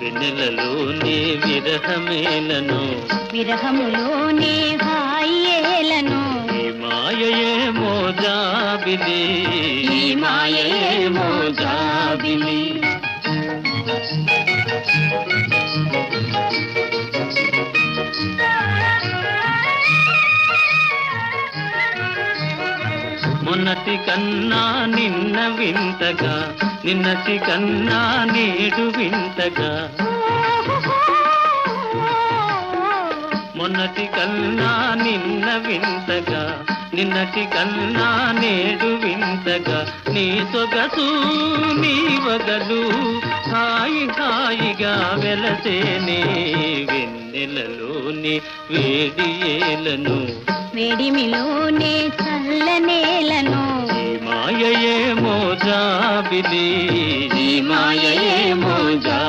వెన్నెలలోనే విరహమేలను విరహములోనే హాయేలను ఈ మాయయేమో జాబిలి ఈ మాయయేమో జాబిలి. మొన్నటి కన్నా నిన్న వింతగా నిన్నటి కన్నా నేడు వింతగా. మొన్నటి కన్నా నిన్న వింతగా నిన్నటి కన్నా నేడు వింతగా. నీ సొగసు నీ వగలు హాయి హాయిగా వెలసేనే వెన్నెలలోని వేడియేలను. వేడిమిలోనే చల్లనే మాయయేమో జాబిలి ఈ మాయయేమో జాబిలి.